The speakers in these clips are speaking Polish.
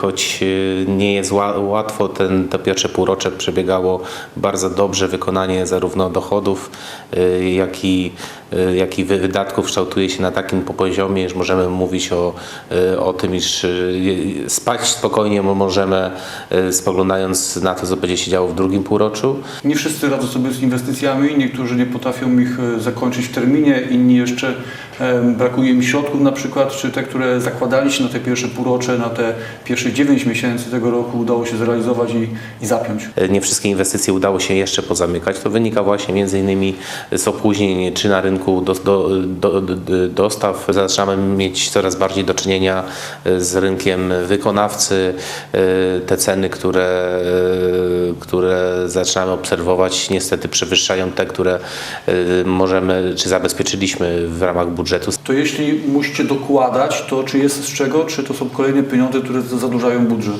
Choć y, nie jest ła- łatwo, ten, to pierwsze półrocze przebiegało bardzo dobrze. Wykonanie zarówno dochodów, y, jak i, y, jak i wy- wydatków kształtuje się na takim po- poziomie, że możemy mówić o, o tym, iż spać spokojnie mo- możemy, spoglądając na to, co będzie się działo w drugim półroczu. Nie wszyscy radzą sobie z inwestycjami, niektórzy nie potrafią ich e, zakończyć w terminie, inni jeszcze e, brakuje im środków na przykład, czy te, które zakładali się na te pierwsze półrocze, na te pierwsze 9 miesięcy tego roku udało się zrealizować i, i zapiąć. Nie wszystkie inwestycje udało się jeszcze pozamykać. To wynika właśnie między innymi z opóźnień czy na rynku do, do, do, do, dostaw. Zaczynamy mieć coraz bardziej do czynienia z rynkiem wykonawcy. Te ceny, które, które zaczynamy obserwować niestety przewyższają te, które możemy czy zabezpieczyliśmy w ramach budżetu. To jeśli musicie dokładać, to czy jest z czego, czy to są kolejne pieniądze, które zadłużają budżet?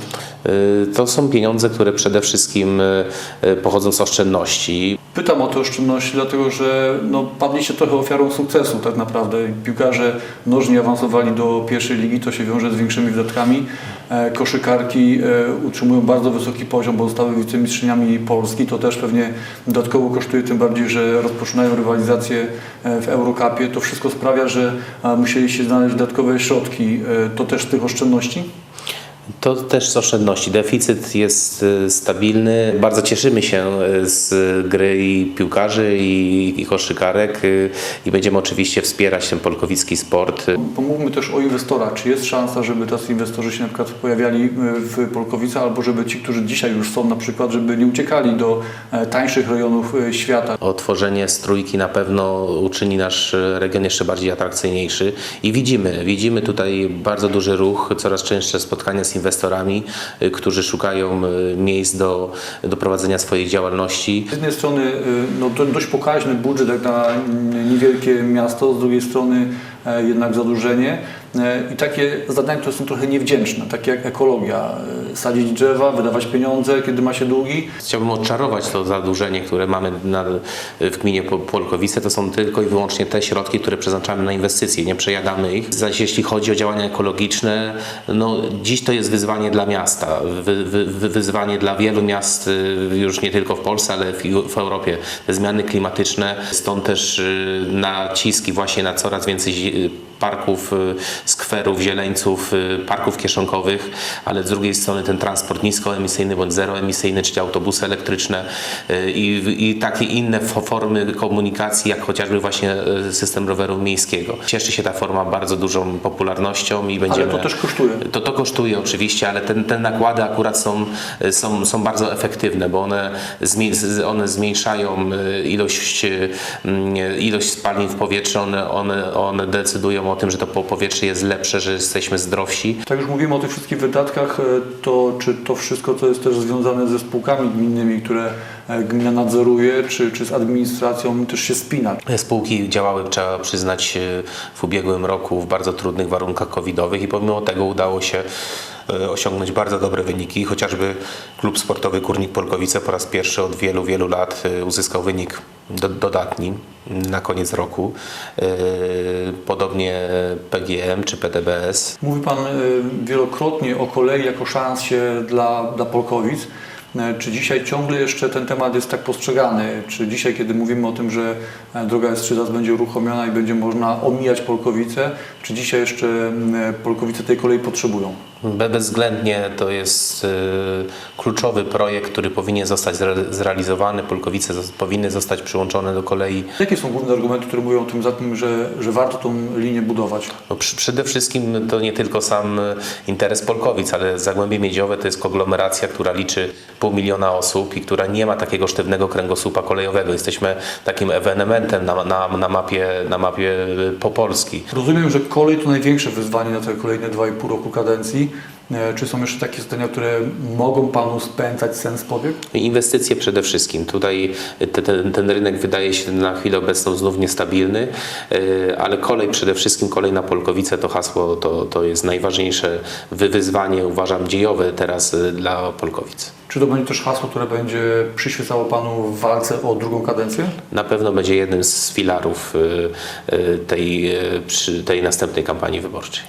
Y, To są pieniądze, które przede wszystkim y, pochodzą z oszczędności. Pytam o te oszczędności, dlatego że no, padliście trochę ofiarą sukcesu tak naprawdę. Piłkarze nożni awansowali do pierwszej ligi, to się wiąże z większymi wydatkami. E, Koszykarki e, utrzymują bardzo wysoki poziom, bo zostały wicemistrzyniami Polski. To też pewnie dodatkowo kosztuje, tym bardziej, że rozpoczynają rywalizację e, w Eurocupie. To wszystko sprawia, że e, musieliście znaleźć dodatkowe środki. To też z tych oszczędności? To też z oszczędności. Deficyt jest y, stabilny. Bardzo cieszymy się y, z gry i piłkarzy, i, i koszykarek y, i będziemy oczywiście wspierać ten polkowicki sport. Pomówmy też o inwestorach. Czy jest szansa, żeby tacy inwestorzy się na przykład pojawiali w Polkowice, albo żeby ci, którzy dzisiaj już są na przykład, żeby nie uciekali do e, tańszych rejonów e, świata? Otworzenie strójki na pewno uczyni nasz region jeszcze bardziej atrakcyjniejszy i widzimy, widzimy tutaj bardzo duży ruch, coraz częstsze spotkania z inwestorami, y, którzy szukają y, miejsc do, do prowadzenia swojej działalności. Z jednej strony e, no, do- dość pokaźny budżet jak na mm, niewielkie miasto, z drugiej strony e, jednak zadłużenie i takie zadania, które są trochę niewdzięczne, takie jak ekologia. E, Sadzić drzewa, wydawać pieniądze, kiedy ma się długi. Chciałbym odczarować to zadłużenie, które mamy na, w gminie Po- Polkowice. To są tylko i wyłącznie te środki, które przeznaczamy na inwestycje, nie przejadamy ich. Zaś jeśli chodzi o działania ekologiczne, no dziś to jest wyzwanie dla miasta, wy, wy, wy, wyzwanie dla wielu miast, y, już nie tylko w Polsce, ale w, w Europie. Te zmiany klimatyczne, stąd też y, naciski właśnie na coraz więcej parków, y, skwerów, zieleńców, y, parków kieszonkowych, ale z drugiej strony ten transport niskoemisyjny bądź zeroemisyjny, czyli autobusy elektryczne y, i, i takie inne fo- formy komunikacji, jak chociażby właśnie system roweru miejskiego. Cieszy się ta forma bardzo dużą popularnością i będziemy... to też kosztuje. To, to kosztuje oczywiście, ale ten, te nakłady akurat są, są, są bardzo efektywne, bo one, one zmniejszają ilość, mm, ilość spalin w powietrzu, one, one, one decydują o tym, że to po- powietrze jest lepsze, że jesteśmy zdrowsi. Tak już mówimy o tych wszystkich wydatkach, e, to czy to wszystko, co jest też związane ze spółkami gminnymi, które e, gmina nadzoruje, czy, czy z administracją też się spina? Spółki działały, trzeba przyznać, w ubiegłym roku w bardzo trudnych warunkach covidowych i pomimo tego udało się osiągnąć bardzo dobre wyniki. Chociażby klub sportowy Górnik Polkowice po raz pierwszy od wielu, wielu lat y, uzyskał wynik do, dodatni na koniec roku. Y, Podobnie PGM czy PDBS. Mówi Pan e, wielokrotnie o kolei jako szansie dla, dla Polkowic. E, Czy dzisiaj ciągle jeszcze ten temat jest tak postrzegany? Czy dzisiaj, kiedy mówimy o tym, że e, droga S3 zaraz będzie uruchomiona i będzie można omijać Polkowice, czy dzisiaj jeszcze e, Polkowice tej kolei potrzebują? Be- Bezwzględnie to jest y, kluczowy projekt, który powinien zostać zre- zrealizowany. Polkowice powinny zostać przyłączone do kolei. Jakie są główne argumenty, które mówią o tym, za tym, że, że warto tą linię budować? No, przy- przede wszystkim to nie tylko sam y, interes Polkowic, ale Zagłębie Miedziowe to jest konglomeracja, która liczy pół miliona osób i która nie ma takiego sztywnego kręgosłupa kolejowego. Jesteśmy takim ewenementem na, na, na, mapie, na mapie y, po Polski. Rozumiem, że kolej to największe wyzwanie na te kolejne 2,5 roku kadencji. E, Czy są jeszcze takie zadania, które mogą Panu spędzać sens pobieg? Inwestycje przede wszystkim. Tutaj te, ten, ten rynek wydaje się na chwilę obecną znów niestabilny, yy, ale kolej przede wszystkim, kolej na Polkowice to hasło, to, to jest najważniejsze wy- wyzwanie, uważam, dziejowe teraz yy, dla Polkowic. Czy to będzie też hasło, które będzie przyświecało Panu w walce o drugą kadencję? Na pewno będzie jednym z filarów tej, tej następnej kampanii wyborczej.